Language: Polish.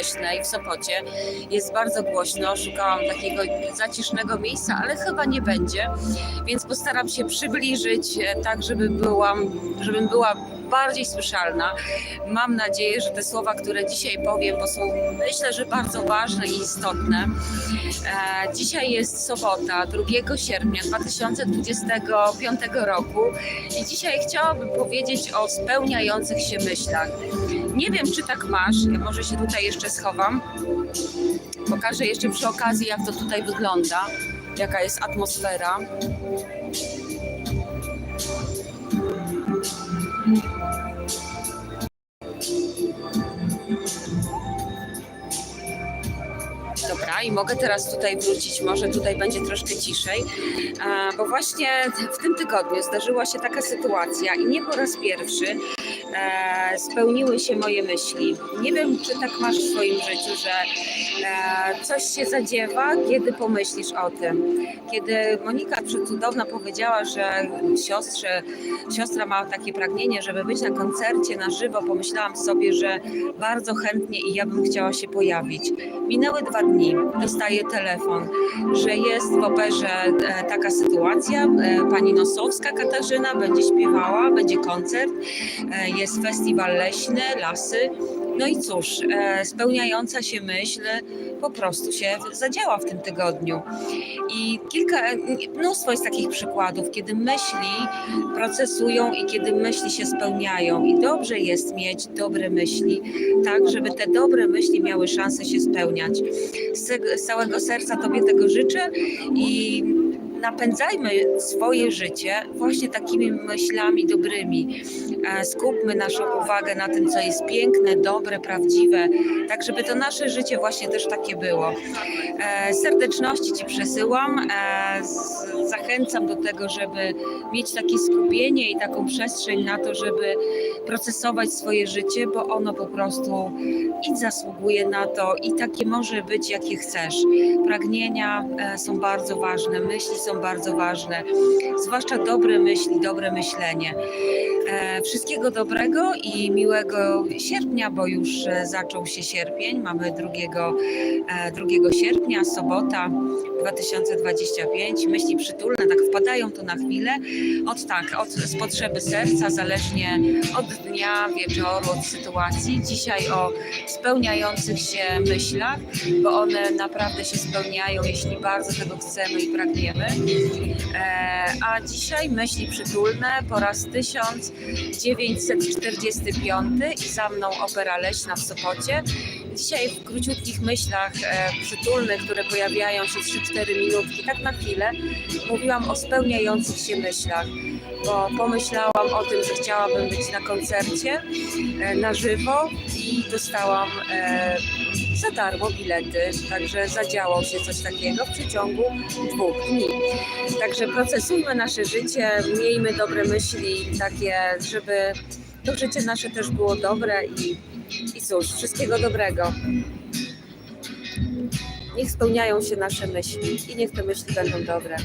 Leśnej w Sopocie. Jest bardzo głośno, szukałam takiego zacisznego miejsca, ale chyba nie będzie, więc postaram się przybliżyć e, tak, żeby byłam, żebym była bardziej słyszalna. Mam nadzieję, że te słowa, które dzisiaj powiem, bo są myślę, że bardzo ważne i istotne. E, Dzisiaj jest sobota, 2 sierpnia 2025 roku i dzisiaj chciałabym powiedzieć o spełniających się myślach. Nie wiem, czy tak masz, może się tutaj jeszcze schowam. Pokażę jeszcze przy okazji, jak to tutaj wygląda, jaka jest atmosfera. I mogę teraz tutaj wrócić, może tutaj będzie troszkę ciszej, bo właśnie w tym tygodniu zdarzyła się taka sytuacja i nie po raz pierwszy e, spełniły się moje myśli. Nie wiem, czy tak masz w swoim życiu, że e, coś się zadziewa, kiedy pomyślisz o tym. Kiedy Monika Przecudowna powiedziała, że siostrze, siostra ma takie pragnienie, żeby być na koncercie na żywo, pomyślałam sobie, że bardzo chętnie i ja bym chciała się pojawić. Minęły dwa dni, dostaję telefon, że jest w operze e, taka sytuacja. E, pani Nosowska Katarzyna będzie śpiewała, będzie koncert, e, jest festiwal leśny, lasy. No i cóż, e, spełniająca się myśl po prostu się zadziała w tym tygodniu. I kilka, mnóstwo jest takich przykładów, kiedy myśli procesują i kiedy myśli się spełniają. I dobrze jest mieć dobre myśli, tak, żeby te dobre myśli miały szansę się spełniać. Z całego serca Tobie tego życzę i napędzajmy swoje życie właśnie takimi myślami dobrymi. E, Skupmy naszą uwagę na tym, co jest piękne, dobre, prawdziwe, tak żeby to nasze życie właśnie też takie było. E, Serdeczności Ci przesyłam. e, z- Zachęcam do tego, żeby mieć takie skupienie i taką przestrzeń na to, żeby procesować swoje życie, bo ono po prostu i zasługuje na to i takie może być, jakie chcesz. Pragnienia e, są bardzo ważne, myśli są bardzo ważne, zwłaszcza dobre myśli, dobre myślenie. E, Wszystkiego dobrego i miłego sierpnia, bo już e, zaczął się sierpień. Mamy 2, e, 2 sierpnia, sobota 2025. Myśli przytulne, tak wpadają tu na chwilę. Od tak, od, z potrzeby serca, zależnie od dnia, wieczoru, od sytuacji. Dzisiaj o spełniających się myślach, bo one naprawdę się spełniają, jeśli bardzo tego chcemy i pragniemy. E, a dzisiaj myśli przytulne po raz 1945 i za mną Opera Leśna w Sopocie. Dzisiaj w króciutkich myślach e, przytulnych, które pojawiają się 3-4 minutki, tak na chwilę, mówiłam o spełniających się myślach, bo pomyślałam o tym, że chciałabym być na koncercie e, na żywo i dostałam e, za darmo bilety, także zadziało się coś takiego w przeciągu dwóch dni. Także procesujmy nasze życie, miejmy dobre myśli, takie, żeby to życie nasze też było dobre i, i cóż, wszystkiego dobrego. Niech spełniają się nasze myśli i niech te myśli będą dobre.